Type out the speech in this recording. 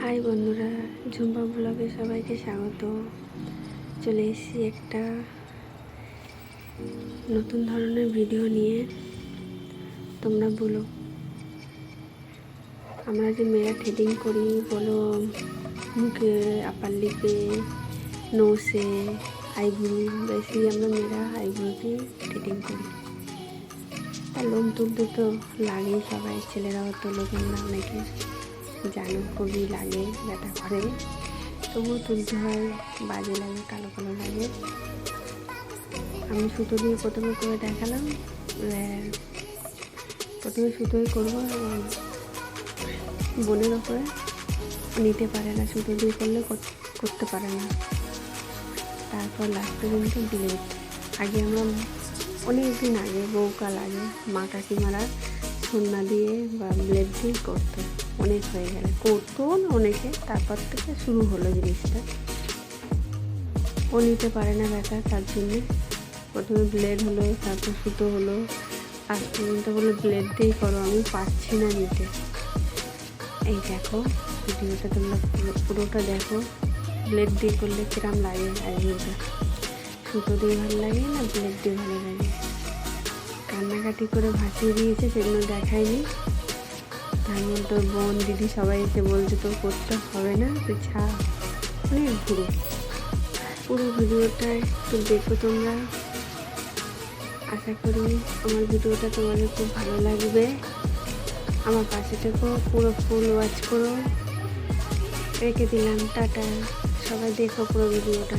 High বন্ধুরা, ঝুম্পা ব্লগে সবাইকে স্বাগত। চলে এসেছি একটা নতুন ধরনের ভিডিও নিয়ে। তোমরা বলো, আমরা যে মেয়েরা থ্রেডিং করি, বলো, মুখে আপার লিপে নোসে আইব্রু বেশি আমরা মেয়েরা আইব্রুতে থ্রেডিং করি। আর লোম তুলতে তো লাগেই সবাই, ছেলেরাও তোলো তোমরা অনেকে জানো, খুবই লাগে ব্যথা করে। তবুও তুলতে হয়, বাজে লাগে, কালো কালো লাগে। আমি সুতো দিয়ে প্রথমে করে দেখালাম প্রথমে সুতোই করব বোনের ওপরে। নিতে পারে না, সুতো দিয়ে করলে করতে পারে না। তারপর লাস্ট পর্যন্ত ব্লেড আগে আমরা অনেক দিন আগে, বউকাল আগে, মা কাকিমারা সন্না দিয়ে বা ব্লেড দিয়ে করতো। অনেক হয়ে গেলে। করতো না অনেকে, তারপর থেকে শুরু হলো জিনিসটা। ও নিতে পারে না ব্যথা তার জন্যে। প্রথমে ব্লেড হলো, তারপর সুতো হলো। আজ পর্যন্ত বলে ব্লেড দিয়েই করো, আমি পাচ্ছি না নিতে। এই দেখো, ভিডিওটা তোমরা পুরোটা দেখো। ব্লেড দিয়ে করলে কিরাম লাগে আইব্রোটা সুতো দিয়ে ভালো লাগে না ব্লেড দিয়ে ভালো লাগে? কান্নাকাটি করে ভাসিয়ে দিয়েছে, সেগুলো দেখায়নি। তার মধ্যে বোন, দিদি সবাই এসে বলছে, তোর করতে হবে না, তুই ছা। অনেক ঘুরো পুরো ভিডিওটা একটু দেখো তোমরা। আশা করি আমার ভিডিওটা তোমাদের খুব ভালো লাগবে। আমার পাশে থেকো, পুরো ফুল ওয়াচ করো। রেখে দিলাম, টাটা। সবাই দেখো পুরো ভিডিওটা।